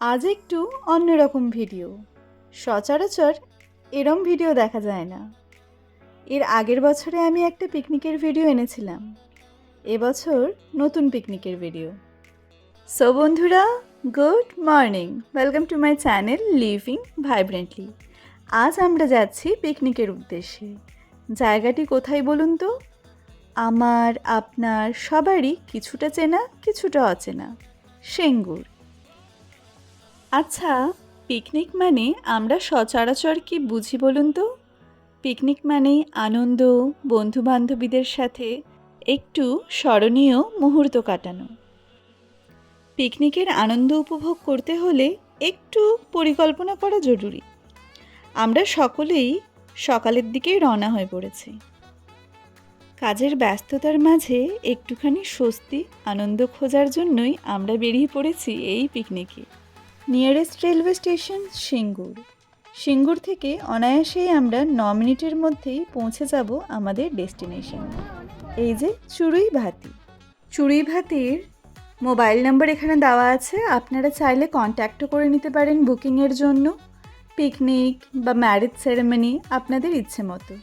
আজ একটু অন্যরকম ভিডিও। সচরাচর এরম ভিডিও দেখা যায় না। এর আগের বছরে আমি একটা পিকনিকের ভিডিও এনেছিলাম। এবছর নতুন পিকনিকের ভিডিও। সো বন্ধুরা, good morning. Welcome to my channel living vibrantly আজ আমরা যাচ্ছি পিকনিকের উদ্দেশ্যে। জায়গাটি কোথায় বলুন তো? আমার, আপনার, সবারই কিছুটা চেনা, কিছুটা অচেনা। সেঙ্গুর। আচ্ছা পিকনিক মানে আমরা সচরাচর কি বুঝি বলুন তো? পিকনিক মানে আনন্দ বন্ধু বান্ধবীদের সাথে একটু স্মরণীয় মুহূর্ত কাটানো। পিকনিকের আনন্দ উপভোগ করতে হলে একটু পরিকল্পনা করা জরুরি। আমরা সকলেই সকালের দিকেই রওনা হয়ে পড়েছি। কাজের ব্যস্ততার মাঝে একটুখানি স্বস্তি, আনন্দ খোঁজার জন্যই আমরা বেরিয়ে পড়েছি এই পিকনিকে nearest railway station Singur Singur থেকে অনায়াসেই আমরা ন মিনিটের মধ্যেই পৌঁছে যাব আমাদের ডেস্টিনেশনে এই যে চুড়ুই ভাতি চুড়ুই ভাতির মোবাইল নাম্বার এখানে দেওয়া আছে। আপনারা চাইলে কন্ট্যাক্টও করে নিতে পারেন বুকিংয়ের জন্য। পিকনিক বা ম্যারেজ সেরেমনি আপনাদের ইচ্ছে মতো।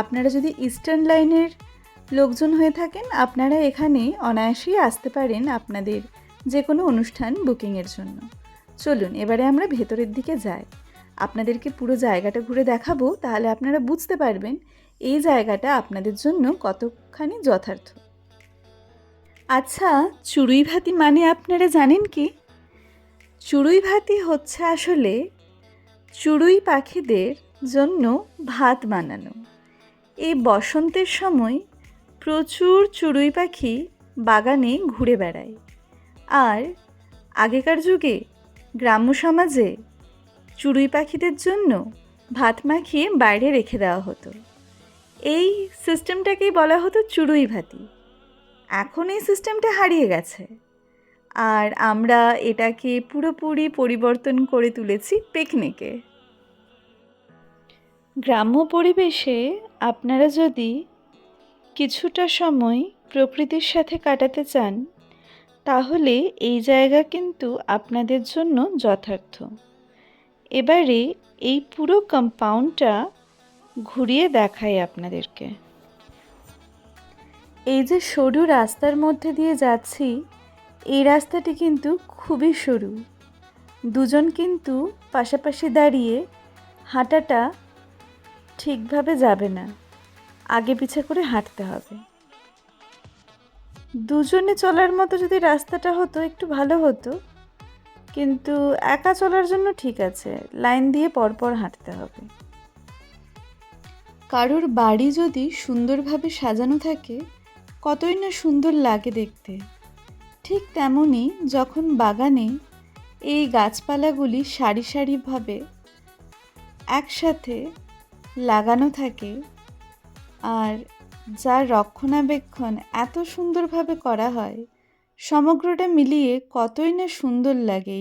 আপনারা যদি ইস্টার্ন লাইনের লোকজন হয়ে থাকেন, আপনারা এখানে অনায়াসেই আসতে পারেন আপনাদের যে কোনো অনুষ্ঠান বুকিংয়ের জন্য। চলুন, এবারে আমরা ভেতরের দিকে যাই। আপনাদেরকে পুরো জায়গাটা ঘুরে দেখাবো, তাহলে আপনারা বুঝতে পারবেন এই জায়গাটা আপনাদের জন্য কতখানি যথার্থ। আচ্ছা চুড়ুই ভাতি মানে আপনারা জানেন কি? চুড়ুই ভাতি হচ্ছে আসলে চড়ুই পাখিদের জন্য ভাত বানানো। এই বসন্তের সময় প্রচুর চড়ুই পাখি বাগানে ঘুরে বেড়ায়। আর আগেকার যুগে গ্রাম্য সমাজে চড়ুই পাখিদের জন্য ভাত মাখিয়ে বাইরে রেখে দেওয়া হতো। এই সিস্টেমটাকেই বলা হতো চড়ুই ভাতি। এখন এই সিস্টেমটা হারিয়ে গেছে। আর আমরা এটাকে পুরোপুরি পরিবর্তন করে তুলেছি পিকনিকে। গ্রাম্য পরিবেশে আপনারা যদি কিছুটা সময় প্রকৃতির সাথে কাটাতে চান তাহলে এই জায়গা কিন্তু আপনাদের জন্য যথার্থ। এবারে এই পুরো কম্পাউন্ডটা ঘুরিয়ে দেখাই আপনাদেরকে। এই যে সরু রাস্তার মধ্যে দিয়ে যাচ্ছি, এই রাস্তাটি কিন্তু খুবই সরু। দুজন কিন্তু পাশাপাশি দাঁড়িয়ে হাঁটাটা ঠিকভাবে যাবে না। আগে পিছে করে হাঁটতে হবে। দুজনে চলার মতো যদি রাস্তাটা হতো, একটু ভালো হতো। কিন্তু একা চলার জন্য ঠিক আছে, লাইন দিয়ে পরপর হাঁটতে হবে। কারোর বাড়ি যদি সুন্দরভাবে সাজানো থাকে, কতই না সুন্দর লাগে দেখতে। ঠিক তেমনই যখন বাগানে এই গাছপালাগুলি সারি সারিভাবে একসাথে লাগানো থাকে, আর যার রক্ষণাবেক্ষণ এত সুন্দরভাবে করা হয় সমগ্রটা মিলিয়ে কতই না সুন্দর লাগে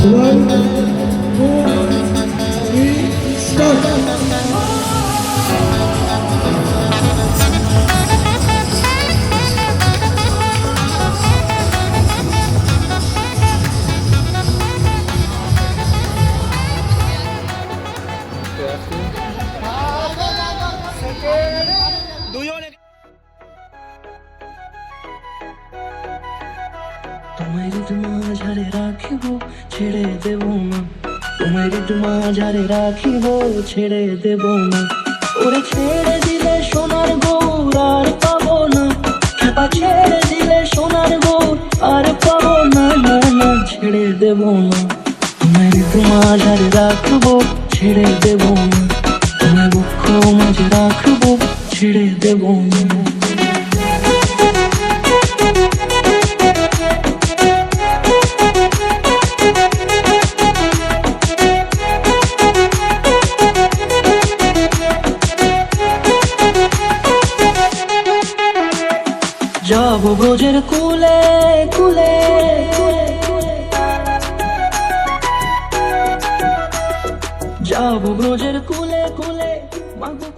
এই তোমায় মাঝারে রাখিব, ছেড়ে দেব না। তোমায় মাঝারে রাখিব, ছেড়ে দেব না। ওরে ছেড়ে দিলে সোনার গৌর আর পাবো না। খেপা ছেড়ে দিলে সোনার গৌর আর পাবো না না না, ছেড়ে দেব না। তোমায় মাঝারে রাখব, ছেড়ে দেব না। তোমায় দুঃখ মাঝে রাখব, ছেড়ে দেব না। যাব ব্রজের কুলে কুলে। জব ব্রোজের কুলে কুলে। মাগো